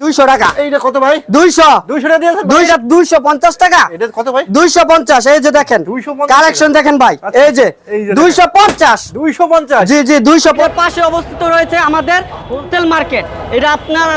দুইশো টাকা। এইটা কত ভাই? দুইশো। 200 টাকা দিয়েছেন ভাই? দুইশো দুইশো পঞ্চাশ টাকা। এটা কত ভাই? দুইশো পঞ্চাশ এই যে দেখেন। 250 কালেকশন দেখেন ভাই আচ্ছা, এই যে এই যে দুইশো পঞ্চাশ। 250 জি জি দুইশো পাশে অবস্থিত রয়েছে আমাদের হোলসেল মার্কেট এটা আপনার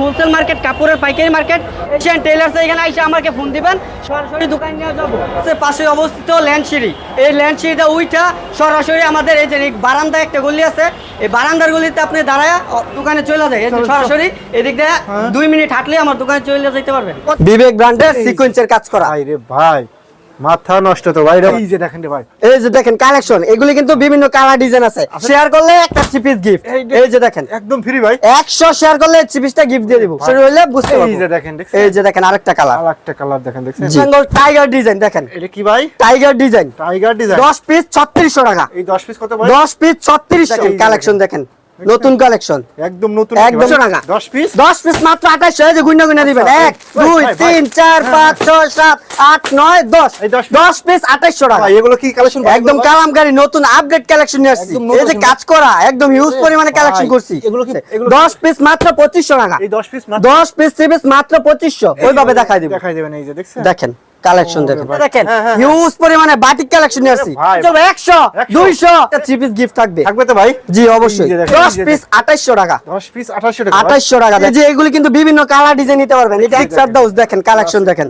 হোলসেল মার্কেট কাপড়ের পাইকারি মার্কেট এশিয়ান টেলার্স এখানে এসে আমাকে ফোন দিবেন সরাসরি দোকান নিয়ে যাব। সে পাশে অবস্থিত ল্যান্ড সিঁড়ি এই ল্যান্ড সিঁড়িটা উইটা সরাসরি আমাদের এই যে এই বারান্দায় একটা গলি আছে। এই বারান্দার গলিতে আপনি দাঁড়ায় দোকানে চলে যায়। সরাসরি এদিক দিয়ে দুই মিনিট হাঁটলে আমার দোকানে চলে যেতে পারবেন বিবেক ব্র্যান্ডের সিকোয়েন্সের কাজ করা। ভাই মাথা নষ্ট তো ভাই এই যে দেখেন ভাই। এই যে দেখেন কালেকশন এগুলি কিন্তু বিভিন্ন কালার ডিজাইন আছে। শেয়ার করলে একটা চিপিস গিফট এই যে- দেখেন। একদম ফ্রি ভাই। একশো শেয়ার করলে চিপিসটা গিফট দিয়ে দিব। সেটা হইলে বুঝতে এই যে দেখেন দেখছেন? এই যে দেখেন আরেকটা কালার আরেকটা কালার দেখেন দেখছেন? বেঙ্গল টাইগার ডিজাইন দেখেন। এটা কি ভাই? টাইগার ডিজাইন টাইগার ডিজাইন দশ পিস ছত্রিশশো টাকা। এই 10 পিস কত ভাই? দশ পিস ছত্রিশ দেখেন, কালেকশন দেখেন। নতুন কালেকশন একদম নতুন একদম টাকা। 10 পিস দশ পিস মাত্র আঠাশ এই যে গুন্না গুন্না দিবেন। আচ্ছা, এক ভাই, দুই ভাই, ভাই। তিন চার পাঁচ ছয় সাত আট নয় দশ। এই দশ piece। দশ পিস আঠাশশো টাকা। ভাই এগুলো কি কালেকশন একদম কালামকারী নতুন আপডেট কালেকশন নিয়ে আসছি। এই যে কাজ করা একদম হিউজ পরিমাণে কালেকশন করছি। এগুলো কি- এগুলো দশ পিস মাত্র পঁচিশশো টাকা। এই 10 পিস মাত্র দশ পিস থ্রি পিস মাত্র পঁচিশশো। ওইভাবে দেখাই দিব। দেখাই দিবেন এই যে দেখছেন? দেখেন। কালেকশন দেখেন দেখেন। হ্যাঁ, হ্যাঁ, হিউজ পরিমাণে বাটিক কালেকশন নিয়ে। চলো একশো 100 দুইশো। থ্রি পিস গিফট থাকবে। থাকবে তো ভাই? জি অবশ্যই। এই যে দেখেন, দশ এই যে পিস আঠাইশশো টাকা। 10 পিস 2800 টাকা ভাই। আঠাইশশো টাকা। এই যে এগুলি কিন্তু বিভিন্ন কালার ডিজাইন নিতে পারবেন। এটা এক দাউস দেখেন। কালেকশন দেখেন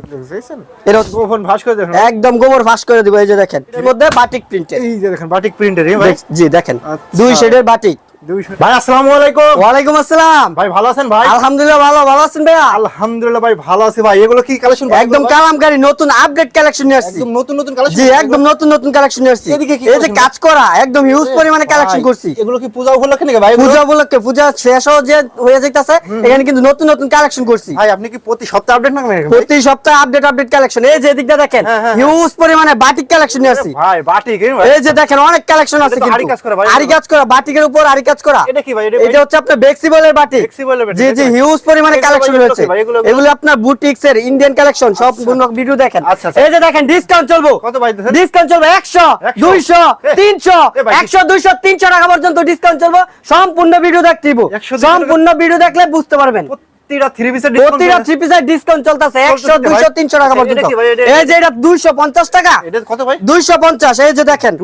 এটা গোপন ভাঁজ করে দেখেন। একদম গোবর ফাঁস করে দিব এই যে দেখেন। এর মধ্যে বাটিক প্রিন্টের এই যে দেখেন বাটিক প্রিন্টের ভাই। জি দেখেন। আচ্ছা। দুই শেডের বাটিক 200 ভাই আসসালামু আলাইকুম। ওয়ালাইকুম আসসালাম। ভাই ভালো আছেন ভাই? আলহামদুলিল্লাহ ভালো ভালো আছেন ভাইয়া? আলহামদুলিল্লাহ ভাই ভালো আছি ভাই। এগুলো কি কালেকশন একদম কালামকারী নতুন আপডেট কালেকশন নিয়ে আসছি। একদম নতুন নতুন কালেকশন জি একদম নতুন নতুন কালেকশন নিয়ে আসছি। এদিকে কি এই যে কাজ করা একদম হিউজ পরিমাণে কালেকশন করছি। এগুলো কি পূজা উপলক্ষে নাকি ভাই পূজা উপলক্ষে পূজা শেষ যে হয়ে যাইতাছে এখানে কিন্তু নতুন নতুন কালেকশন করছি। ভাই আপনি কি প্রতি সপ্তাহে আপডেট প্রতি সপ্তাহে আপডেট আপডেট কালেকশন এই যে এদিকটা দেখেন হ্যাঁ, হ্যাঁ, হিউজ পরিমাণে বাটিক কালেকশন নিয়ে আসছি। ভাই বাটিক এই যে দেখেন অনেক কালেকশন আছে আরি কাজ করা ভাই। আরি কাজ করা বাটিকের উপর আরি কাজ করা? এটা কি ভাই? এটা এটা হচ্ছে আপনার ফ্লেক্সিবলের বাটি। জি জি হিউজ পরিমাণে কালেকশন রয়েছে। এগুলো- আপনার বুটিক্স এর ইন্ডিয়ান কালেকশন সব ভিডিও দেখেন। আচ্ছা, আচ্ছা। এই যে দেখেন ডিসকাউন্ট চলবো। কত ভাই ডিসকাউন্ট চলবে 100 100 200 300 100 200 300 টাকা পর্যন্ত ডিসকাউন্ট চলবে। সম্পূর্ণ ভিডিও দেখতে দিব। 100 200 সম্পূর্ণ ভিডিও দেখলে বুঝতে পারবেন। প্রতিটা থ্রি পিসের প্রতিটা থ্রি পিসের ডিসকাউন্ট চলতেছে। 100 200 300 টাকা পর্যন্ত। কি ভাই? এটা- এই যে এটা 250 টাকা। এটা কত ভাই? দুইশো পঞ্চাশ এই যে দেখেন।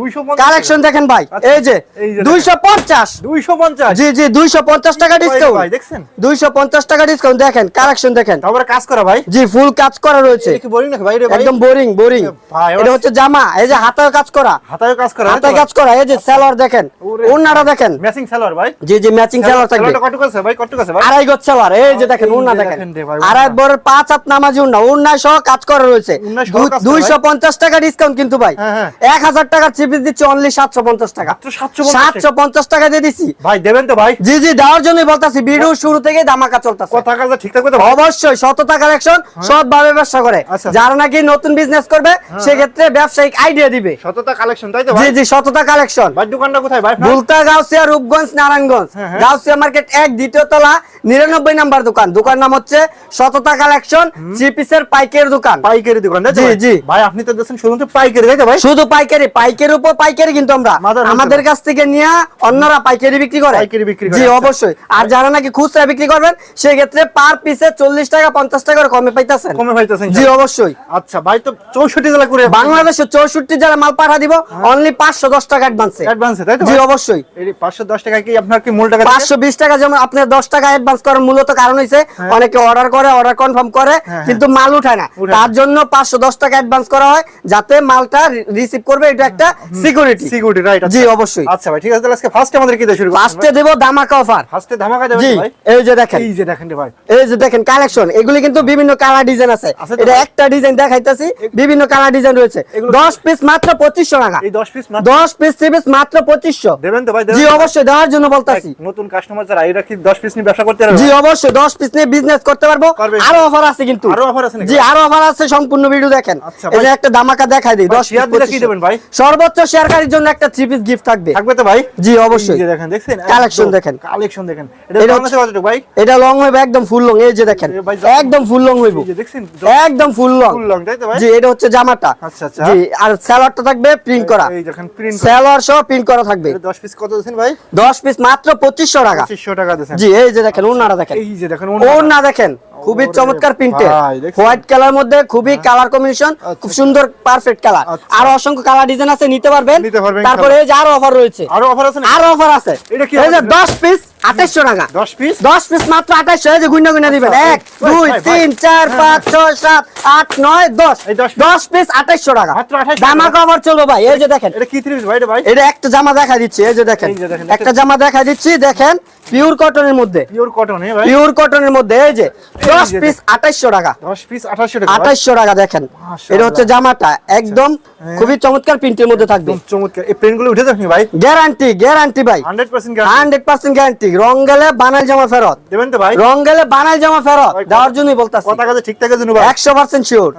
কালেকশন দেখেন ভাই। আচ্ছা, এই যে এই যে দুইশো পঞ্চাশ। 250 জি জি দুইশো পঞ্চাশ টাকা ডিসকাউন্ট ভাই দেখছেন? দুইশো পঞ্চাশ টাকা ডিসকাউন্ট দেখেন কালেকশন দেখেন। তারপরে কাজ করা ভাই? জি ফুল কাজ করা রয়েছে। কি বোরিং নাকি ভাই? একদম বোরিং বোরিং এটা হচ্ছে জামা এই যে হাতায় কাজ করা। হাতায় কাজ করা হাতায় কাজ করা এই যে সেলর দেখেন। ওরে ওন্নাটা দেখেন। ম্যাচিং ভাই। জি জি ম্যাচিং সেলর থাকবে। সালোয়ারটা কত আছে ভাই? কত আছে ভাই? আড়াই গজ সেলর এই যে দেখেন উন্না দেখেন। দেখেন রে ভাই, আড়াই বড় পাঁচ হাত নামাজি উন্না উন্নায় সহ কাজ করা রয়েছে। উন্নায় সহ কাজ করা, দুইশো পঞ্চাশ টাকা ডিসকাউন্ট কিন্তু ভাই। হ্যাঁ, হ্যাঁ। এক হাজার টাকার চিপিস দিচ্ছে অনলি সাতশো পঞ্চাশ টাকা। সাতশো পঞ্চাশ টাকা। দিয়ে দিছি। ভাই দেবেন তো ভাই। জি জি দেওয়ার জন্যই বলতাছি ভিডিও শুরু থেকে ধামাকা চলতেছে। কথা কাজ ঠিক থাকবে তো ভাই? সততা কালেকশন ব্যবসা করে। আচ্ছা। যারা নাকি নতুন বিজনেস করবে সেক্ষেত্রে ব্যবসায়িক আইডিয়া দিবে। সততা কালেকশন তাই তো জি ভাই? জি সততা কালেকশন ভাই দোকানটা কোথায় ভাই? আপনার? ভুলতা গাউসিয়া রূপগঞ্জ নারায়ণগঞ্জ। হ্যাঁ, হ্যাঁ। গাউসিয়া মার্কেট এক দ্বিতীয় তলা নিরানব্বই নাম্বার দোকান। দোকান। দোকান নাম হচ্ছে সততা কালেকশন চিপিসের পাইকের দোকান। পাইকারি দোকান জি? জি। ভাই আপনি তো দেখছেন শুধুমাত্র পাইকারি তাই ভাই? শুধু পাইকারি পাইকারি উপর পাইকারি কিন্তু আমরা। আমাদের কাছ থেকে নিয়ে অন্যরা পাইকারি বিক্রি করে। পাইকারি বিক্রি করে, জি আচ্ছা। অবশ্যই। আর যারা নাকি খুচরা বিক্রি করবেন সেই ক্ষেত্রে পার পিসে চল্লিশ টাকা পঞ্চাশ টাকা করে কমে পাইতেছেন। কমে পাইতেছেন জি অবশ্যই। আচ্ছা ভাই তো চৌষট্টি জেলা করে বাংলাদেশে চৌষট্টি যারা মাল পাঠা দিব অনলি পাঁচশো দশ টাকা অ্যাডভান্সে অ্যাডভান্সে তাই তো জি অবশ্যই। এই পাঁচশো দশ টাকা কি আপনার কি মূল টাকা দিবে? পাঁচশো বিশ টাকা যেমন আপনার দশ টাকা অ্যাডভান্স করার মূলত কারণ হয়েছে অনেকে অর্ডার করে অর্ডার কনফার্ম করে হ্যাঁ, কিন্তু মাল উঠায় না। তার জন্য পাঁচশো দশ টাকা অ্যাডভান্স করা হয় যাতে মালটা রিসিভ করবে এটা একটা সিকিউরিটি সিকিউরিটি রাইট জি অবশ্যই। আচ্ছা ভাই ঠিক আছে তাহলে আজকে ফার্স্টে আমাদের কি দিয়ে শুরু ফার্স্টে দেবো দামাকা অফার ফার্স্টে ধামাকা দেবেন জি ভাই? এই যে দেখেন। এই যে দেখেন ভাই। এই যে দেখেন কালেকশন এগুলি কিন্তু বিভিন্ন কালার ডিজাইন আছে। এটা একটা ডিজাইন দেখাইতেছি বিভিন্ন কালার ডিজাইন রয়েছে। এগুলো- দশ পিস মাত্র পঁচিশশো টাকা। এই 10 পিস মাত্র? দশ পিস থ্রি পিস মাত্র পঁচিশশো। দেবেন তো ভাই জি অবশ্যই দেওয়ার জন্য বলতাছি। নতুন কাস্টমার যারা এরা কি 10 পিস নিয়ে ব্যবসা করতে পারবে? জি অবশ্যই দশ পিস নিয়ে বিজনেস করতে পারব। আরও অফার আছে কিন্তু। আরও offer আছে জি আরও অফার আছে সম্পূর্ণ ভিডিও দেখেন। আচ্ছা এই যে একটা দামাকা দেখাই দিই ভাই, দশ দিলে কি দেবেন ভাই? সর্বোচ্চ শেয়ারকারীর জন্য একটা থ্রি পিস গিফট থাকবে। থাকবে তো ভাই? জি অবশ্যই। দেখেন দেখছেন? Collection দেখেন। কালেকশন দেখেন। এটা এটা বাংলাদেশে কতটুকু ভাই? এটা লং হইবে একদম ফুল লং এই যে দেখেন একদম ফুল লং হইব। দেখছেন একদম ফুল লং ফুল লং তাই তো ভাই? জি এটা হচ্ছে জামাটা। আচ্ছা, আচ্ছা। জি আর স্যালাডটা থাকবে প্রিন্ট করা। এই দেখেন প্রিন্ট স্যালাড সহ প্রিন্ট করা থাকবে। 10 পিস কত দিয়েছেন ভাই? দশ পিস মাত্র পঁচিশশো টাকা। 2500 টাকা জি এই যে দেখেন উন্নাটা দেখেন। এই যে দেখেন ওড়নাটা। না দেখেন খুবই চমৎকার প্রিন্টের ভাই, হোয়াইট কালার মধ্যে খুবই কালার কম্বিনেশন খুব সুন্দর পারফেক্ট কালার আচ্ছা। আর অসংখ্য কালার ডিজাইন আছে নিতে পারবেন। তারপরে এই যে আরও অফার রয়েছে। আরও অফার আছে আরও অফার আছে। এটা কি এই যে 10 পিস 2800 টাকা। 10 পিস 10 পিস মাত্র 2800 এই যে গুণা গুণা দিবেন। আচ্ছা, 1 2 3 4 5 6 7 8 9 10 এই 10 10 পিস 2800 টাকা। মাত্র 2800 দামা কভার চলবে ভাই এই যে দেখেন। এটা কি থ্রি পিস ভাই ভাই? এটা একটা জামা দেখা দিচ্ছি এই যে দেখেন। এই যে দেখেন, একটা জামা দেখা দিচ্ছি দেখেন পিওর কটনের মধ্যে। পিওর কটন হ্যাঁ ভাই। পিওর কটনের মধ্যে এই যে 10 পিস 2800 টাকা। 10 পিস 2800 টাকা। 2800 টাকা দেখেন। এটা হচ্ছে জামাটা একদম হ্যাঁ। খুবই চমৎকার প্রিন্টের মধ্যে থাকবে। চমৎকার। এই উঠে ভাই? গ্যারান্টি গ্যারান্টি ভাই। 100% গ্যারান্টি রং গেলে বানাই জামা ফেরত। দেবেন তো ভাই? রং গেলে বানাই জামা ফেরত। দেওয়ার জন্যই বলতাছি। কথা ঠিক থাকে জন্য ভাই। একশো পার্সেন্ট শিওর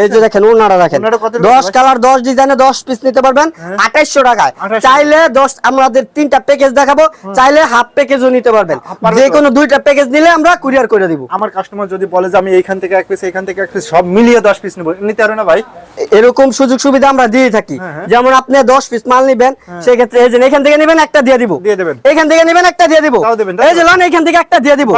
এই যে দেখেন দেখেন। ওড়নাটা কত দশ ভাই? কালার দশ ডিজাইনে দশ পিস নিতে পারবেন। হ্যাঁ। আঠাইশশো টাকায়। চাইলে দশ আমাদের তিনটা প্যাকেজ দেখাবো। চাইলে হাফ প্যাকেজও নিতে পারবেন। যে কোনো দুইটা প্যাকেজ নিলে আমরা কুরিয়ার করে দিব। আমার কাস্টমার যদি বলে যে আমি এইখান থেকে এক পিস এইখান থেকে এক পিস সব মিলিয়ে 10 পিস নেব। নিতে পারো না ভাই? এরকম সুযোগ সুবিধা আমরা দিয়ে থাকি। হ্যাঁ, হ্যাঁ। যেমন আপনি দশ পিস মাল নিবেন সেক্ষেত্রে এই যে এখান থেকে নিবেন একটা দিয়ে দিব। দিয়ে দেবেন। এখান থেকে নিবেন একটা দিয়ে দিব। এই যে? লন এখান থেকে একটা দিয়ে দিব।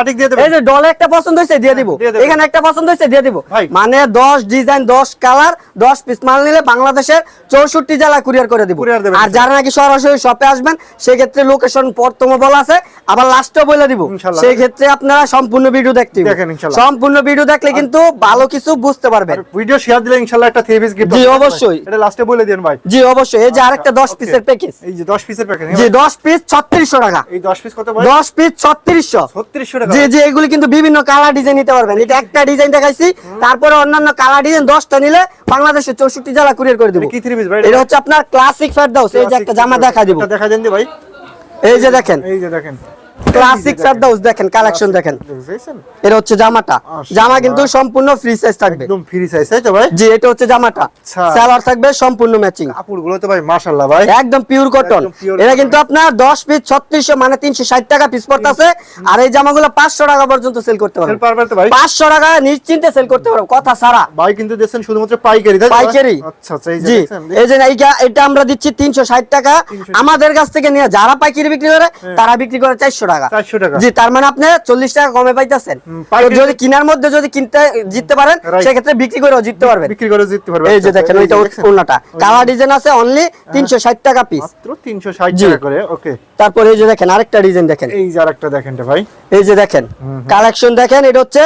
এই যে ডলে একটা পছন্দ হয়েছে দিয়ে দিব। এখানে একটা পছন্দ হয়েছে দিয়ে দিব। মানে দশ ডিজাইন দশ কালার দশ পিস মাল নিলে বাংলাদেশের চৌষট্টি জেলা কুরিয়ার করে দিব। আর যারা নাকি সরাসরি শপে আসবেন সেক্ষেত্রে লোকেশন প্রথম বলা আছে আবার লাস্টও বলে দিব। ইনশাল্লাহ। সেই ক্ষেত্রে আপনারা সম্পূর্ণ ভিডিও দেখতে দেখেন সম্পূর্ণ ভিডিও দেখলে কিন্তু ভালো কিছু বুঝতে পারবেন। ভিডিও শেয়ার দিলে ইনশাআল্লাহ একটা থ্রি পিস গিফট জি, অবশ্যই। এটা লাস্টে বলে দেন ভাই। জি অবশ্যই। এই যে আরেকটা দশ okay. পিসের প্যাকেজ এই যে 10 পিসের প্যাকেট জি দশ পিস ছত্রিশশো টাকা। এই 10 পিস কত ভাই? দশ পিস ছত্রিশশো। 3600 টাকা। জি জি এগুলি কিন্তু বিভিন্ন কালার ডিজাইন নিতে পারবেন। এটা একটা ডিজাইন দেখাইছি। তারপরে অন্যান্য কালার ডিজাইন দশটা নিলে বাংলাদেশের চৌষট্টি জেলা কুরিয়ার করে দেবো। এটা কি থ্রি পিস ভাই? এটা হচ্ছে আপনার ক্লাসিক ফেরদাউস এই যে একটা জামা দেখা দিব। এটা দেখা দেন ভাই। এই যে দেখেন। এই যে দেখেন। ক্লাসিক ফেরদাউস দেখেন কালেকশন দেখেন। এটা হচ্ছে জামাটা। জামা কিন্তু সম্পূর্ণ ফ্রি সাইজ থাকবে। একদম ফ্রি সাইজ তাই তো ভাই? জি এটা হচ্ছে জামাটা। আচ্ছা। সালোয়ার থাকবে সম্পূর্ণ ম্যাচিং কাপড়গুলো তো ভাই মাশাআল্লাহ ভাই। একদম পিওর কটন এটা কিন্তু আপনার দশ পিস ছত্রিশশো মানে তিনশো ষাট টাকা পিস পড়তেছে। আর এই জামাগুলো পাঁচশো টাকা পর্যন্ত সেল করতে সেল পারবেন পারবে তো ভাই? পাঁচশো টাকা নিশ্চিন্তে সেল করতে পারব কথা সারা ভাই কিন্তু দেখছেন শুধুমাত্র পাইকারি তাই পাইকারি। আচ্ছা আচ্ছা এই যে এই যে এইটা এটা আমরা দিচ্ছি তিনশো ষাট টাকা। আমাদের কাছ থেকে নিয়ে যারা পাইকারি বিক্রি করে তারা বিক্রি করে চারশো টাকা। 400 টাকা। জি তার মানে আপনি চল্লিশ টাকা কমে পাইতেছেন। যদি কিনার মধ্যে যদি কিনতে জিততে পারেন সেক্ষেত্রে বিক্রি করেও জিততে পারবেন। বিক্রি করে জিততে পারবেন। এই যে দেখেন ওইটা ওনাটা কালার ডিজাইন আছে অনলি তিনশো ষাট টাকা পিস মাত্র 360 জি। টাকা করে ওকে তারপরে এই যে দেখেন আরেকটা ডিজাইন দেখেন। এই যে আরেকটা দেখেন ভাই। এই যে দেখেন কালেকশন দেখেন এটা হচ্ছে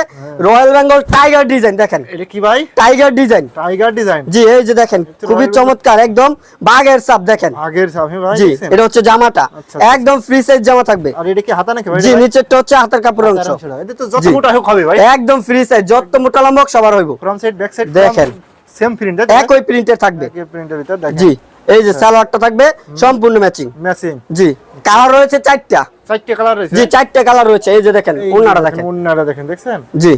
রয়্যাল বেঙ্গল টাইগার ডিজাইন দেখেন। এটা কি ভাই? টাইগার ডিজাইন টাইগার ডিজাইন জি এই যে দেখেন খুবই চমৎকার একদম বাঘের সাপ দেখেন। আগের সামনে ভাই জি এটা হচ্ছে জামাটা। আচ্ছা, একদম ফ্রি সাইজ জামা থাকবে। আর এটা কি হাতা নাকি ভাই? জি নিচেরটা হচ্ছে হাতের কাপড় অংশ। এটা তো যত মোটা হোক হবে ভাই। একদম ফ্রি সাইজ যত মোটা লম্বা হোক সবার হইব। ফ্রন্ট সাইড ব্যাক সাইড দেখেন। সেম প্রিন্ট একই প্রিন্টের থাকবে। একই প্রিন্টের ভিতর দেখেন। জি। এই যে সালোয়ারটা থাকবে সম্পূর্ণ ম্যাচিং ম্যাচিং জি কালার রয়েছে চারটা। চারটা কালার রয়েছে। জি চারটা কালার রয়েছে। এই যে দেখেন ওনারা দেখেন, দেখেন দেখেন দেখছেন? জি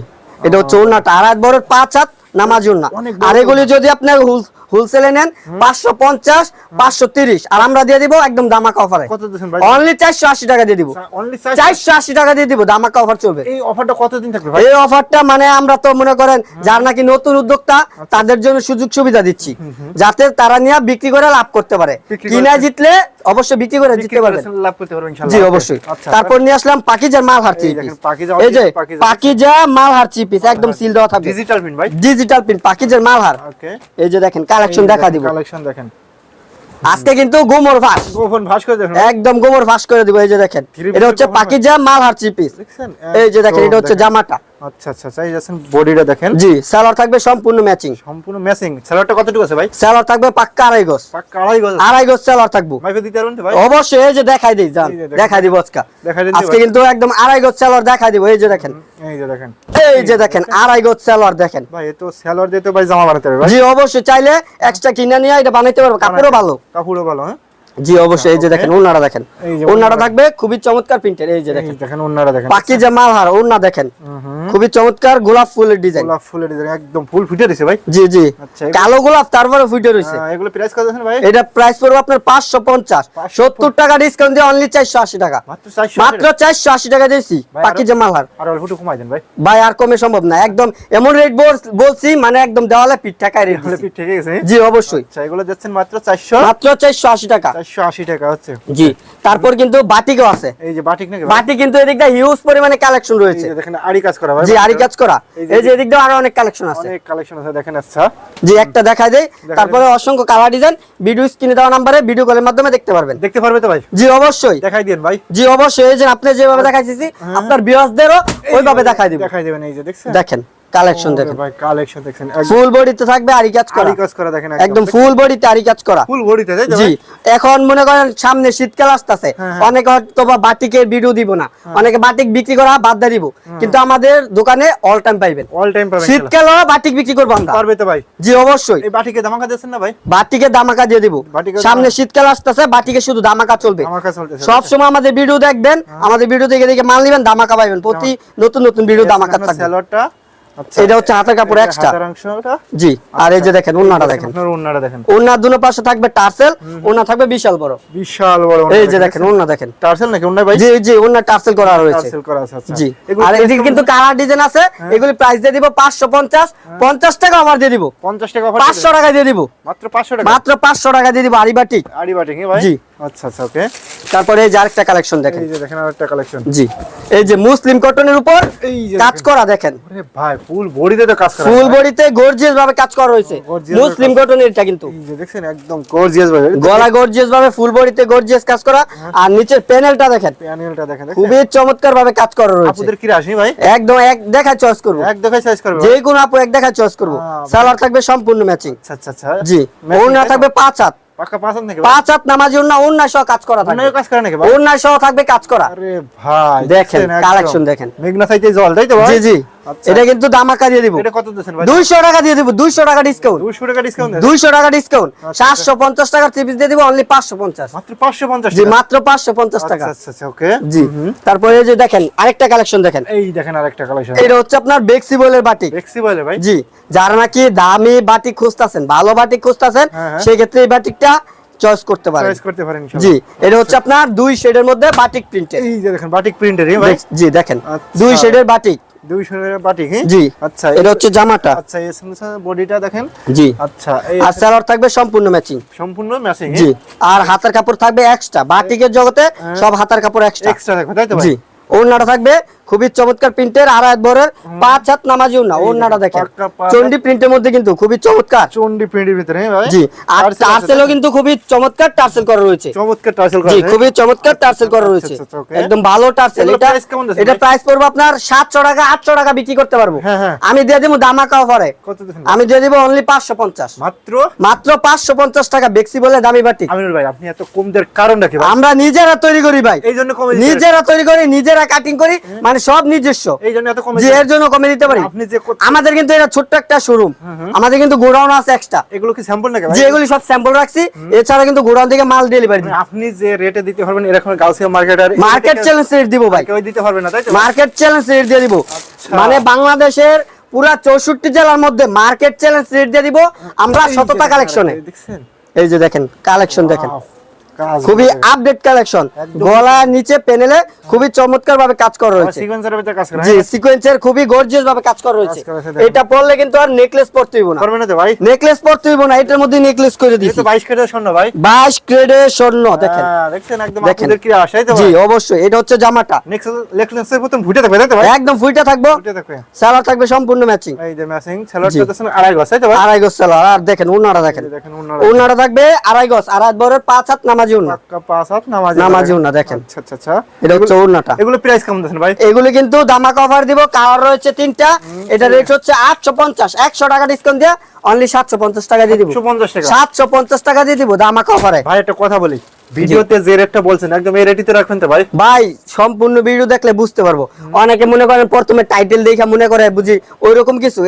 এটা হচ্ছে ওনাটা আর এক বড় পাঁচ হাত আর এগুলি যদি আপনি হোলসেলে নেন পাঁচশো পঞ্চাশ পাঁচশো তিরিশ। আর আমরা দিয়ে দিব একদম দামাকা অফারে অনলি চারশো আশি টাকা দিয়ে দিব। চারশো আশি। টাকা দিয়ে দিব দামাকা অফার চলবে। এই অফারটা কতদিন থাকবে এই অফারটা মানে আমরা তো মনে করেন যার নাকি নতুন উদ্যোক্তা আচ্ছা। তাদের জন্য সুযোগ সুবিধা দিচ্ছি। যাতে তারা নিয়ে বিক্রি করে লাভ করতে পারে। কিনা জিতলে অবশ্যই বিক্রি করে জিততে পারবেন। পারবেন ইনশাআল্লাহ জি অবশ্যই। আচ্ছা তারপর নিয়ে আসলাম পাকিজার মাল হার এই যে পাকিজা। মাল হার চিপিস একদম সিল দেওয়া থাকবে। ডিজিটাল প্রিন্ট ভাই? ডিজিটাল প্রিন্ট পাকিজার মালহার। ওকে এই যে দেখেন কালেকশন দেখা দিব। কালেকশন দেখেন। আজকে কিন্তু গোমর ভাস গোমর ভাস করে দেখেন একদম গোমর ভাস করে দিব এই যে দেখেন। এটা হচ্ছে পাকিজা মাল চিপিস এই যে দেখেন এটা হচ্ছে জামাটা। আচ্ছা আচ্ছা চাই যাচ্ছেন বডিটা দেখেন। জি সালোয়ার থাকবে সম্পূর্ণ ম্যাচিং। সম্পূর্ণ ম্যাচিং। সালোয়ারটা কতটুকু আছে ভাই? সালোয়ার থাকবে পাক্কা আড়াই গজ। পাক্কা আড়াই গজ আড়াই গজ সালোয়ার থাকব। ভাই দিতে পারবেন তো ভাই। অবশ্যই এই যে দেখাই দিই জান। দেখাই দিব আজকে। দেখাই দিন আজকে কিন্তু একদম আড়াই গজ সালোয়ার দেখাই দিব এই যে দেখেন। এই যে দেখেন। এই যে দেখেন আড়াই গজ সালোয়ার দেখেন। ভাই তো সালোয়ার দিয়ে তো ভাই জামা বানাতে হবে জি অবশ্যই চাইলে এক্সট্রা কিনে নিয়ে এটা বানাইতে পারব কাপড়ও ভালো। কাপড়ও ভালো হ্যাঁ? জি অবশ্যই এই যে দেখেন ওনারা দেখেন। ওনারা থাকবে খুবই চমৎকার প্রিন্টের এই যে দেখেন। দেখেন ওন্নারা দেখেন পাকি যে মালহার ওনা দেখেন। খুবই চমৎকার গোলাপ ফুলের ডিজাইন। গোলাপ ফুলের ডিজাইন একদম ফুল ফুটে দিছে ভাই। জি জি। আচ্ছা, কালো গোলাপ তারপরে ফুটে রয়েছে। আহ, এগুলো প্রাইস কত আছেন ভাই? এটা প্রাইস পড়বে আপনার 550 সত্তর টাকা ডিসকাউন্ট দিয়ে অনলি চারশো আশি টাকা। মাত্র 400 মাত্র চারশো আশি টাকা দিয়েছি আরো- যে মালহার আর অল্প একটু কমাই দেন ভাই। ভাই আর কমে সম্ভব না। একদম এমন রেট বলছি মানে একদম দেওয়ালে পিঠ ঠাকায় রেট পিঠ থেকে গেছে। জি অবশ্যই। আচ্ছা এগুলো যাচ্ছেন মাত্র 400 মাত্র চারশো আশি টাকা। চারশো আশি টাকা হচ্ছে। জি তারপর কিন্তু বাটিকও আছে। এই যে বাটিক নাকি ভাই? কিন্তু এদিক হিউজ পরিমাণে কালেকশন রয়েছে। দেখেন আড়ি কাজ করা ভাই জি আরি কাজ করা। এই যে- এই যে এদিক দিয়ে আরও অনেক কালেকশন আছে। অনেক কালেকশন আছে দেখেন আচ্ছা। জি একটা দেই। তারপরে অসংখ্য কালার ডিজাইন ভিডিও স্ক্রিনে দেওয়া নাম্বারে ভিডিও কলের মাধ্যমে দেখতে পারবেন। দেখতে পারবে তো ভাই? জি অবশ্যই। দেখাই দিন ভাই। জি অবশ্যই। এই যে আপনি যেভাবে দেখাইতেছি আপনার ভিউয়ার্সদেরও ওইভাবে দেখাই দিব। দেখাই দেবেন এই যে দেখছেন? দেখেন। কালেকশন দেখেন। ভাই কালেকশন দেখছেন। ফুল বডিতে থাকবে আরি কাজ করা। কাজ করা দেখেন একদম। ফুল বডিতে আরি কাজ করা। ফুল বডিতে তাই জি। এখন মনে করেন সামনে শীতকাল আসতেছে। অনেকে হয়তো বা বাটিকের ভিডিও দিব না। অনেকে বাটিক বিক্রি করা বাদ দিয়ে দিব। কিন্তু আমাদের দোকানে অল টাইম পাইবেন। অল টাইম পাবেন শীতকাল বাটিক বিক্রি করব আমরা। পারবে তো ভাই। জি অবশ্যই। এই বাটিকে দামাকা না ভাই? বাটিকে দামাকা দিয়ে দিব। সামনে শীতকাল আসতেছে বাটিকে শুধু দামাকা চলবে। সব সময় আমাদের ভিডিও দেখবেন আমাদের ভিডিও দেখে দেখে মাল নিবেন দামাকা পাইবেন। প্রতি নতুন নতুন ভিডিও দামাকা থাকবে। এটা হচ্ছে হাতের কাপড় এক্সট্রা জি আর এই যে দেখেন ওন্নাটা দেখেন ওন্নাটা দেখেন। ওন্নার দুনো পাশে থাকবে টার্সেল ওন্না থাকবে বিশাল বড়। বিশাল বড় এই যে দেখেন। ওন্না দেখেন। টার্সেল নাকি ওন্না ভাই? জি জি ওন্না টার্সেল করা রয়েছে। টার্সেল করা আছে আচ্ছা। জি আর এদিকে কিন্তু কালার ডিজাইন আছে এগুলি প্রাইস দিয়ে দিব পাঁচশো পঞ্চাশ পঞ্চাশ টাকা আমার দিয়ে দিব। 50 টাকা অফার পাঁচশো টাকা দিয়ে দিব। মাত্র 500 টাকা? মাত্র পাঁচশো টাকা দিয়ে দিব আরিবাটিক আড়ি ভাই? জি। আচ্ছা আচ্ছা ওকে তারপরে এই যে আরেকটা কালেকশন দেখেন। এই যে দেখেন আরেকটা কালেকশন জি। এই যে মুসলিম কটনের উপর এই যে কাজ করা দেখেন। আরে ভাই ফুল বডিতে তো কাজ করা। ফুল বডিতে গর্জিয়াস ভাবে কাজ করা হয়েছে। মুসলিম কটনের এটা কিন্তু। এই যে দেখছেন একদম গর্জিয়াস ভাই গলা গর্জিয়াস ভাবে ফুল বডিতে গর্জিয়াস কাজ করা। আর নিচের প্যানেলটা দেখেন। প্যানেলটা দেখেন খুবই চমৎকার ভাবে কাজ করা রয়েছে। কি আসি ভাই? একদম এক দেখা চয়েস করব। এক দেখাই সাইজ করবে। যে কোনো আপু এক দেখা চয়েস করব। সালোয়ার থাকবে সম্পূর্ণ ম্যাচিং আচ্ছা আচ্ছা আচ্ছা। জি ওড়না থাকবে পাঁচ হাত। পাকা নাকি নামাজি সহ কাজ করা থাকবে। কাজ করে নাকি সহ থাকবে কাজ করা। আরে ভাই দেখেন, কালেকশন দেখেন। মেঘনা সাইতে জল তাই তো জি জি। এটা কিন্তু দামাকা দিয়ে দিব। এটা কত দিচ্ছেন ভাই? দুইশো টাকা দিয়ে দিব দুইশো টাকা ডিসকাউন্ট 200 টাকা ডিসকাউন্ট দুইশো টাকা ডিসকাউন্ট আচ্ছা। সাতশো পঞ্চাশ টাকার থ্রি পিস দিয়ে দিব অনলি পাঁচশো পঞ্চাশ। মাত্র 550 জি মাত্র পাঁচশো পঞ্চাশ টাকা। আচ্ছা আচ্ছা ওকে জি। তারপরে এই যে দেখেন আরেকটা কালেকশন দেখেন। এই দেখেন আরেকটা কালেকশন এটা হচ্ছে আপনার বেক্সিবলের বাটিক ফ্লেক্সিবল ভাই? জি যারা নাকি দামি বাটিক খুঁজতেছেন ভালো বাটিক খুঁজতেছেন হ্যাঁ, হ্যাঁ। সেই ক্ষেত্রে এই বাটিকটা চয়েস করতে পারেন। চয়েস করতে পারেন ইনশাআল্লাহ। জি এটা হচ্ছে আপনার দুই শেডের মধ্যে বাটিক প্রিন্টের এই যে দেখেন বাটিক প্রিন্টের ভাই। জি দেখেন। আচ্ছা। দুই শেডের বাটিক 200 টাকা বাটিক হ্যাঁ জি। আচ্ছা এটা হচ্ছে জামাটা। আচ্ছা এই বডিটা দেখেন। জি। আচ্ছা আর সালোয়ার থাকবে সম্পূর্ণ ম্যাচিং সম্পূর্ণ ম্যাচিং জি। আর হাতার কাপড় থাকবে এক্সট্রা বাটিকের জগতে সব হাতের কাপড় এক্সট্রা এক্সট্রা দেখো তাই তো ভাই? জি। ওড়নাটা থাকবে খুবই চমৎকার প্রিন্টের আর এক বরের পাঁচ হাত নামাজি ওড়না ওড়নাটা দেখেন। পাক্কা চন্ডি প্রিন্টের মধ্যে কিন্তু খুবই চমৎকার। চন্ডি প্রিন্টের ভিতরে হ্যাঁ জি আর টার্সেলও কিন্তু খুবই চমৎকার টার্সেল করা রয়েছে। চমৎকার টার্সেল করা জি খুবই চমৎকার টার্সেল করা আচ্ছা, রয়েছে। আচ্ছা, একদম ভালো টার্সেল এটা এটা প্রাইস পড়বে আপনার সাতশো টাকা আটশো টাকা বিক্রি করতে পারব। হ্যাঁ, হ্যাঁ। আমি দিয়ে দিব দামাকা অফারে আমি দিয়ে দিব অনলি পাঁচশো পঞ্চাশ। মাত্র? মাত্র পাঁচশো পঞ্চাশ টাকা বেক্সি বলে দামি বাটি। আমিনুল ভাই আপনি এত কম দেওয়ার কারণটা কি ভাই? আমরা নিজেরা তৈরি করি ভাই। এই জন্য নিজেরা তৈরি করি নিজেরা কাটিং করি। মানে সব নিজস্ব। কমে এর জন্য কমে দিতে পারি। আমাদের কিন্তু এটা ছোট্ট একটা শোরুম আমাদের কিন্তু গোডাউন আছে এক্সট্রা এগুলো কি স্যাম্পল নাকি যে এগুলি সব স্যাম্পল রাখছি এছাড়া কিন্তু গোডাউন থেকে মাল ডেলিভারি মানে আপনি যে রেটে দিতে পারবেন এরকম গাউসিয়া মার্কেট আর মার্কেট চ্যালেঞ্জ রেট দিব ভাই। কেউ দিতে পারবে না তাই তো? মার্কেট চ্যালেঞ্জ রেট দিয়ে দিব। আচ্ছা। মানে বাংলাদেশের পুরা চৌষট্টি জেলার মধ্যে মার্কেট চ্যালেঞ্জ রেট দিয়ে দিব। আমরা যে কালেকশনে এই যে দেখেন কালেকশন দেখেন। খুবই আপডেট কালেকশন গলা নিচে প্যানেলে খুবই চমৎকার ভাবে কাজ করা রয়েছে। সিকোয়েন্সের ভিতরে কাজ করা জি হ্যাঁ? সিকোয়েন্সের খুবই গর্জিয়াস ভাবে কাজ করা রয়েছে দেখেন। এটা পরলে কিন্তু আর নেকলেস পরতে হইব না। পারবে না তো ভাই? নেকলেস পরতে হইব না এটার মধ্যে নেকলেস করে দিছি। তো 22 কেটের স্বর্ণ ভাই। 22 গ্রেডের স্বর্ণ দেখেন। হ্যাঁ, দেখছেন একদম আপনাদের কি আশাই তো জি অবশ্যই এটা হচ্ছে জামাটা। নেক্সট লেখলেন্সের প্রথম ভুটে থাকবে তাই তো ভাই? একদম ফুইটা থাকব। ভুটে থাকবে। সালোয়ার থাকবে সম্পূর্ণ ম্যাচিং এই যে ম্যাচিং সেলর জি। করতেছেন আড়াই গজ তাই তো ভাই? আড়াই গজ সালোয়ার আর দেখেন উন্নাটা দেখেন। দেখেন থাকবে আড়াই গজ আড়াই বরের পাঁচ হাত নামাজি উন্না পাঁচ হাত নামাজি নামাজি উন্না দেখেন। আচ্ছা আচ্ছা আচ্ছা। এটা হচ্ছে উন্নাটা এগুলো প্রাইস কেমন দিচ্ছেন ভাই? এগুলি কিন্তু দামাক অফার দিব কালার রয়েছে তিনটা। এটা রেট হচ্ছে আটশো পঞ্চাশ। একশো টাকা ডিসকাউন্ট দিয়ে অনলি সাতশো পঞ্চাশ টাকা দিয়ে দিব। 150 টাকা। সাতশো পঞ্চাশ টাকা দিয়ে দিব দামাক অফারে ভাই একটা কথা বলি। ভিডিওতে যে রেটটা বলছেন একদম এই রেটিতে রাখবেন তো ভাই? ভাই সম্পূর্ণ ভিডিও দেখলে বুঝতে পারব। অনেকে মনে করেন প্রথমে টাইটেল দেখে মনে করে বুঝি কিছু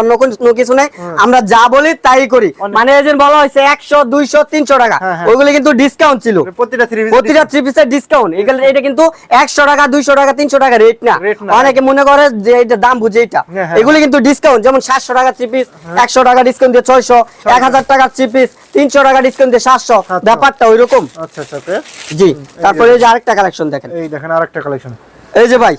অন্য কোনো কিছু নাই। আমরা যা বলি তাই করি। মানে বলা হয়েছে একশো দুইশো তিনশো টাকা। হ্যাঁ, হ্যাঁ। কিন্তু ডিসকাউন্ট ছিল। প্রতিটা থ্রি প্রতিটা থ্রি পিসের ডিসকাউন্ট এগুলো এটা কিন্তু একশো টাকা দুইশো টাকা তিনশো টাকা রেট না। অনেকে মনে করে যে এটা দাম বুঝে এটা হ্যাঁ। এগুলি কিন্তু ডিসকাউন্ট যেমন সাতশো টাকা থ্রি পিস একশো টাকা ডিসকাউন্ট দিয়ে ছয়শো এক হাজার টাকার থ্রি পিস তিনশো টাকা ডিসকাউন্ট দিয়ে সাতশো। ব্যাপারটা ওইরকম। আচ্ছা আচ্ছা জি তারপরে এই যে আরেকটা কালেকশন দেখেন। এই দেখেন আরেকটা কালেকশন এই যে ভাই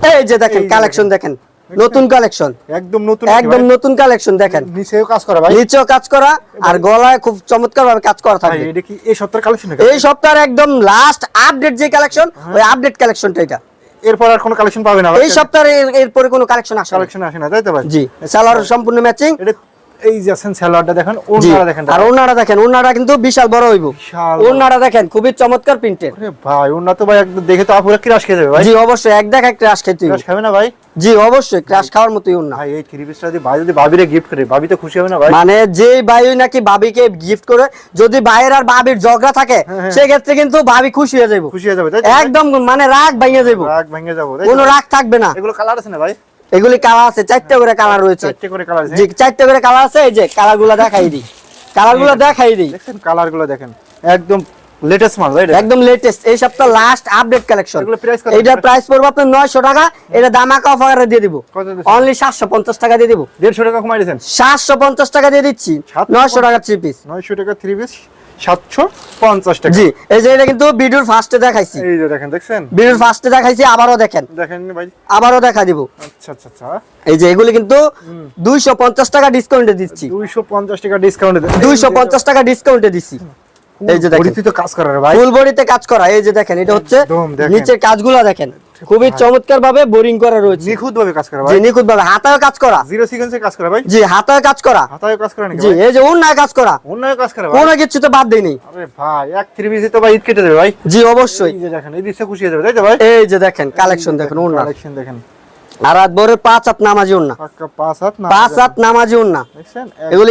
এই যে দেখেন কালেকশন দেখেন। নতুন কালেকশন একদম নতুন একদম নতুন কালেকশন দেখেন। নিচেও কাজ করা ভাই। নিচেও কাজ করা আর গলায় খুব চমৎকার ভাবে কাজ করা থাকবে। এটা কি এই সপ্তাহের কালেকশন এই সপ্তাহের একদম লাস্ট আপডেট যে কালেকশন হ্যাঁ। ওই আপডেট কালেকশনটা এটা। এরপর আর কোনো কালেকশন পাবে না এই সপ্তাহে এর- এরপরে কোনো কালেকশন আসে কালেকশন আসে না তাই তো ভাই? জি সালোয়ার সম্পূর্ণ ম্যাচিং এটা এই দেখেন ওনারা দেখেন আর ওনারা দেখেন ওনারা কিন্তু বিশাল বড় হইব। ওনারা দেখেন খুবই চমৎকার প্রিন্টের। ভাই ওনা তো ভাই একদম দেখে তো আপুরা ক্রাশ খেয়ে যাবে ভাই। জি অবশ্যই এক দেখ ক্রাশ খেতে ক্রাশ খাবে না ভাই? জি অবশ্যই ক্রাশ খাওয়ার মতোই ওনা ভাই এই থ্রি পিসটা যদি ভাই যদি ভাবিরে গিফট করে ভাবি তো খুশি হবে না ভাই? মানে যে ভাই নাকি ভাবিকে গিফট করে যদি ভাইয়ের আর ভাবির ঝগড়া থাকে হ্যাঁ, সেক্ষেত্রে কিন্তু ভাবি খুশি হয়ে যাব খুশি হয়ে যাবে? একদম মানে রাগ ভাঙিয়ে যাব রাগ ভেঙে যাব কোনো রাগ থাকবে না। এগুলো কালার আছে না ভাই? এগুলি কালার আছে চারটে করে কালার রয়েছে। চারটে করে কালার আছে। জি চারটে করে কালার আছে এই যে কালারগুলো দেখাই দিই। কালারগুলো দেখাই দিই। কালারগুলো দেখেন। একদম লেটেস্ট মাল ভাই একদম লেটেস্ট এই সপ্তাহ লাস্ট আপডেট কালেকশন? এইটার প্রাইস পড়বে আপনার 900 টাকা এটা দামাকা অফারে দিয়ে দিব? অনলি 750 টাকা দিয়ে দিব। দেড়শো টাকা কমাই দিয়েছেন। 750 টাকা দিয়ে দিচ্ছি 750 900 টাকা থ্রি পিস টাকা থ্রি পিস সাতশো পঞ্চাশ টাকা। জি এই যে এটা কিন্তু ভিডিওর ফার্স্টে দেখাইছি। এই যে দেখেন দেখছেন? ভিডিওর ফার্স্টে দেখাইছি আবারও দেখেন। দেখেন ভাই। আবারও দেখা দিব। আচ্ছা আচ্ছা আচ্ছা। এই যে এগুলো কিন্তু 250 টাকা ডিসকাউন্টে দিচ্ছি। দুইশো পঞ্চাশ টাকা ডিসকাউন্ট 250 টাকা ডিসকাউন্টে দিছি এই যে দেখেন। তো কাজ করার ভাই। ফুল বডিতে কাজ করা। এই যে দেখেন এটা হচ্ছে নিচের কাজগুলো দেখেন। খুবই চমৎকার ভাবে বোরিং করা রয়েছে। নিখুঁত ভাবে কাজ করা জি নিখুঁত ভাবে হাতায় কাজ করা। জিরো সিকোয়েন্সে কাজ করা ভাই। জি হাতায় কাজ করা। হাতায় কাজ করা নাকি জি এই যে অন্যায় কাজ করা। অন্য কাজ করা কোনো কিছু তো বাদ দেয়নি। আরে ভাই এক থ্রি পিসে তো ভাই ঈদ কেটে দেবে ভাই। জি অবশ্যই। এই যে দেখেন এই দিশে খুশি হয়ে যাবে তাই তো ভাই? এই যে দেখেন কালেকশন দেখেন ওন্না কালেকশন দেখেন। আর রাত ভোরের পাঁচ হাত নামাজি পাঁচ হাত না পাঁচ হাত নামাজি ওন্না দেখছেন?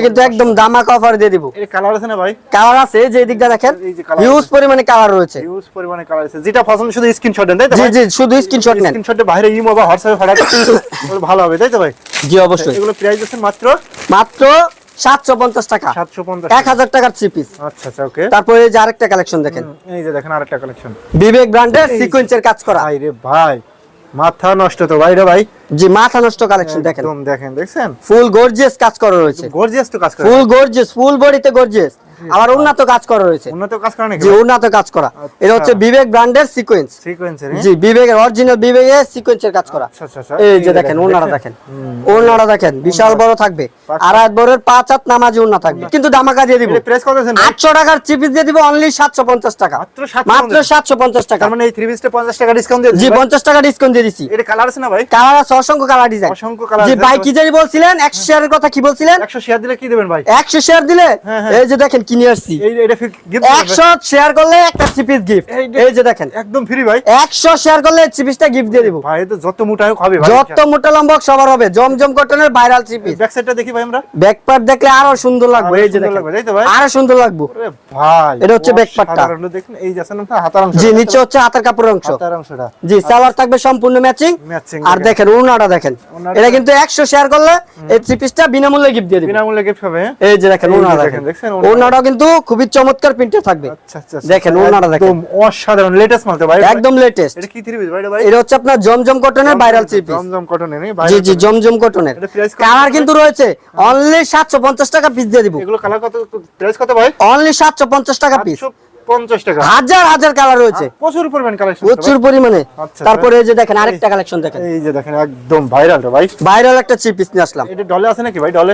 কিন্তু একদম দামাকা অফার দিয়ে দিব। এর কালার আছে না ভাই? কালার আছে যে দিকটা দেখেন এই যে colour হিউজ পরিমাণে কালার রয়েছে। ইউজ পরিমাণে কালার আছে। যেটা পছন্দ শুধু স্ক্রিনশট দেন তাই তো জি জি শুধু স্ক্রিনশট নেন। স্ক্রিনশটে বাইরে ইমো বা হোয়াটসঅ্যাপে পাঠাতে ভালো হবে তাই তো ভাই? জি অবশ্যই। এগুলো প্রাইস আছে মাত্র? মাত্র সাতশো পঞ্চাশ টাকা। টাকার থ্রি পিস আচ্ছা আচ্ছা ওকে তারপরে এই যে আরেকটা কালেকশন দেখেন। এই যে দেখেন আরেকটা কালেকশন বিবেক ব্র্যান্ডের সিকোয়েন্সের কাজ করা। ভাই মাথা নষ্ট তো ভাই রে ভাই জি মাথা নষ্ট কালেকশন দেখেন। একদম দেখেন দেখছেন? ফুল গর্জিয়াস কাজ করা রয়েছে। গর্জিয়াস তো কাজ করে ফুল গর্জিয়াস ফুল বডিতে গর্জিয়াস আবার উন্নত কাজ করা রয়েছে। উন্নত কাজ করে নাকি জি উন্নত কাজ করা। আচ্ছা। এটা হচ্ছে বিবেক ব্র্যান্ডের সিকোয়েন্স সিকোয়েন্সের জি বিবেকের অরিজিনাল বিবেকের সিকোয়েন্সের কাজ করা। আচ্ছা আচ্ছা এই যে দেখেন ওনারা দেখেন। ওনারা দেখেন বিশাল বড় থাকবে। আর এক বড়ের পাঁচ হাত নামাজি ওনা থাকবে। কিন্তু দামাকা দিয়ে দিব। প্রেস আছেন আটশো টাকার চিপিস দিয়ে দিব অনলি সাতশো পঞ্চাশ টাকা। মাত্র 750 সাতশো পঞ্চাশ টাকা। মানে এই থ্রি পিসটা পঞ্চাশ টাকা ডিসকাউন্ট দিয়ে জি দিবেন পঞ্চাশ টাকা ডিসকাউন্ট দিয়ে দিছি এটা কালার আছে না ভাই? কালার আছে অসংখ্য কালার ডিজাইন অসংখ্য জি আছে। ভাই কি জানি বলছিলেন? একশো শেয়ারের কথা কি বলছিলেন? একশো শেয়ার দিলে কি দেবেন ভাই? একশো শেয়ার দিলে? হ্যাঁ, হ্যাঁ। এই যে দেখেন কিনে আসছি। এই এটা গিফট একশো শেয়ার করলে একটা চিপিস গিফট এই যে- দেখেন। একদম ফ্রি ভাই। একশো শেয়ার করলে চিপিসটা গিফট দিয়ে দিব। ভাই তো যত মোটা হোক হবে ভাই। যত মোটা লম্বা সবার হবে। জমজম কটনের ভাইরাল চিপিস ব্যাক সাইডটা দেখি ভাই আমরা। ব্যাক পার্ট দেখলে আরও সুন্দর লাগবে। এই যে দেখেন। তাই তো ভাই? আরও সুন্দর লাগবে। আরে ভাই এটা হচ্ছে back part টা। অসাধারণ। দেখুন এই যে আছেন আপনার হাতার অংশ। জি নিচে হচ্ছে হাতের কাপড়ের অংশ। হাতার অংশটা। জি সালোয়ার থাকবে সম্পূর্ণ ম্যাচিং আর দেখেন। ওনাটা দেখেন। এটা কিন্তু একশো শেয়ার করলে এই থ্রি পিসটা বিনামূল্যে গিফট দিয়ে দিবে। বিনামূল্যে গিফট হবে। হ্যাঁ? এই যে দেখেন ওনাটা দেখেন, দেখেন। দেখছেন কিন্তু খুবই চমৎকার প্রিন্টে থাকবে। আচ্ছা আচ্ছা আচ্ছা। দেখেন, ওড়নাটা দেখেন। একদম অসাধারণ লেটেস্ট মাল তো ভাই। একদম লেটেস্ট এটা কি থ্রি পিস ভাই ভাই? এটা হচ্ছে আপনার জমজম কটনের ভাইরাল থ্রি পিস জমজম কটনের নেই জি জি জমজম কটনের কালার কিন্তু রয়েছে। অনলি সাতশো পঞ্চাশ টাকা পিস দিয়ে দিব। এগুলো কালার কত? প্রাইস কত ভাই? অনলি সাতশো পঞ্চাশ টাকা পিস 850 টাকা। হাজার হাজার কালার রয়েছে। প্রচুর পরিমাণ কালেকশন প্রচুর পরিমাণে। আচ্ছা, তারপরে এই যে দেখেন আরেকটা কালেকশন দেখেন। এই যে দেখেন একদম ভাইরাল তো ভাই। ভাইরাল একটা চিপ পিস নিয়ে আসলাম। এটা ডলে আছে নাকি ভাই? ডলে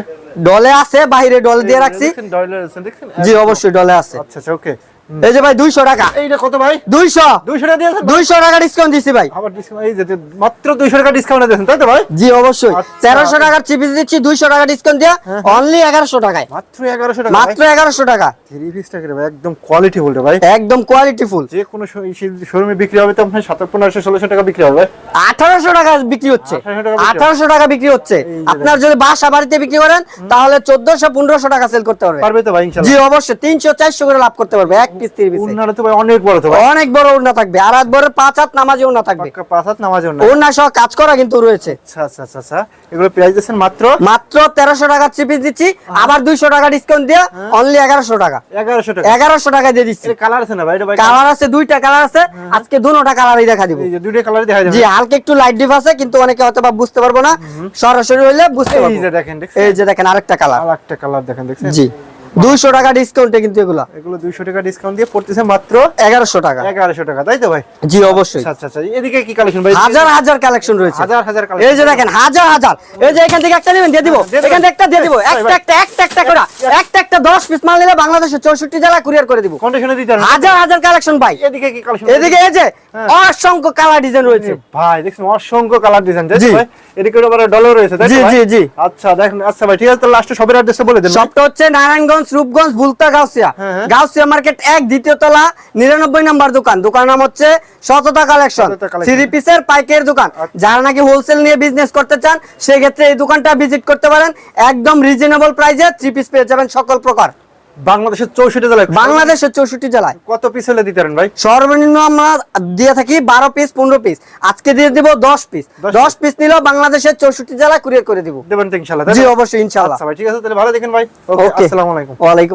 ডলে আছে বাইরে ডল দিয়ে রাখছি। ডলে আছে দেখছেন জি অবশ্যই ডলে আছে। আচ্ছা আচ্ছা ওকে এই যে ভাই দুইশো টাকা। এইটা কত ভাই? দুইশো। 200 টাকা দিয়েছেন ভাই? দুইশো টাকা ডিসকাউন্ট দিছি ভাই। আবার ডিসকাউন্ট এই যে মাত্র 200 টাকা ডিসকাউন্ট দিয়েছেন তাই তো ভাই? জি অবশ্যই। আচ্ছা। তেরোশো টাকার চিপিস দিচ্ছি দুইশো টাকা ডিসকাউন্ট দিয়া অনলি এগারোশো টাকায়। মাত্র 1100 টাকা মাত্র এগারোশো টাকা। থ্রি পিস টাকা ভাই? একদম কোয়ালিটি বলতে ভাই। একদম কোয়ালিটি ফুল যে কোনো শোরুমে বিক্রি হবে তো আপনার 1700 1600 টাকা বিক্রি হবে আঠারোশো টাকা বিক্রি হচ্ছে। 1800 টাকা বিক্রি হচ্ছে। আপনার যদি বাসা বাড়িতে বিক্রি করেন তাহলে চোদ্দশো পনেরোশো টাকা সেল করতে পারবে। পারবে তো ভাই জি অবশ্যই। তিনশো চারশো করে লাভ করতে পারবে। এক পিস তিন পিস উন্নাটা তো ভাই অনেক বড় তো অনেক বড় ওড়না থাকবে। আর এক বড় পাঁচ হাত নামাজি ওড়না থাকবে। পাঁচ হাত নামাজ না ওড়না সহ কাজ করা কিন্তু রয়েছে। আচ্ছা আচ্ছা আচ্ছা আচ্ছা। এগুলো প্রাইস দিচ্ছেন মাত্র? মাত্র তেরোশো টাকা চিপিস দিচ্ছি। আবার দুইশো টাকা ডিসকাউন্ট দিয়ে অনলি এগারোশো টাকা। 1100 টাকা। এগারোশো টাকা দিয়ে দিচ্ছি। কালার আছে না ভাই? এটা ভাই কালার আছে দুইটা কালার আছে। আজকে দুটা কালারই দেখা দিব। দুইটা কালার দেখা যাবে। জি হালকা একটু লাইট আছে কিন্তু অনেকে হয়তো বা বুঝতে পারব না। সরাসরি হইলে বুঝতে এই যে দেখেন এই যে দেখেন আরেকটা কালার আর একটা কালার দেখেন দেখছেন? জি। দুইশো টাকা ডিসকাউন্টে কিন্তু এগুলা। এগুলো দুইশো টাকা ডিসকাউন্ট দিয়ে পড়তেছে মাত্র এগারোশো টাকা। এগারোশো টাকা তাই তো ভাই? জি অবশ্যই। আচ্ছা আচ্ছা আচ্ছা এদিকে কি কালেকশন ভাই? হাজার হাজার কালেকশন রয়েছে। হাজার হাজার collection। এই যে দেখেন হাজার হাজার। এই যে এখান থেকে একটা নেবেন দিয়ে দিব। দিবেন। এখান থেকে একটা দিয়ে দিব। একটা একটা একটা একটা করে। একটা একটা দশ পিস মাল নিলে বাংলাদেশের চৌষট্টি জেলা কুরিয়ার করে দিব। কন্ডিশনে দিতে পারবেন। হাজার হাজার কালেকশন ভাই। এদিকে কি কালেকশন এদিকে এই যে হ্যাঁ। অসংখ্য কালার ডিজাইন রয়েছে। ভাই দেখছেন অসংখ্য কালার ডিজাইন তাই ভাই? এদিকে ডলার রয়েছে তাই তো জি? জি, জি। আচ্ছা দেখেন আচ্ছা ভাই ঠিক আছে তাহলে লাস্টে সবের অ্যাড্রেসটা বলে দেন। সবটা হচ্ছে নারায়ণগঞ্জ রূপগঞ্জ ভুলতা গাউসিয়া। গাউসিয়া মার্কেট এক দ্বিতীয় তলা নিরানব্বই নাম্বার দোকান। দোকান নাম হচ্ছে সততা কালেকশন। থ্রি পিসের পাইকের দোকান। আচ্ছা। যারা নাকি হোলসেল নিয়ে বিজনেস করতে চান সেক্ষেত্রে এই দোকানটা ভিজিট করতে পারেন। একদম রিজনেবল প্রাইসে থ্রি পিস পেয়ে যাবেন সকল প্রকার। বাংলাদেশের চৌষট্টি জেলায় বাংলাদেশের চৌষট্টি জেলায়। কত পিস হলে দিতে পারেন ভাই? সর্বনিম্ন আমরা দিয়ে থাকি বারো পিস পনেরো পিস আজকে দিয়ে দিব দশ পিস দশ পিস নিলেও বাংলাদেশের চৌষট্টি জেলায় কুরিয়ার করে দিব। দেবেন তো ইনশাল্লাহ জি অবশ্যই ইনশাল্লাহ আচ্ছা ভাই ঠিক আছে তাহলে ভালো দেখেন ভাই। ওকে ওকে আসসালামু আলাইকুম। ওয়ালাইকুম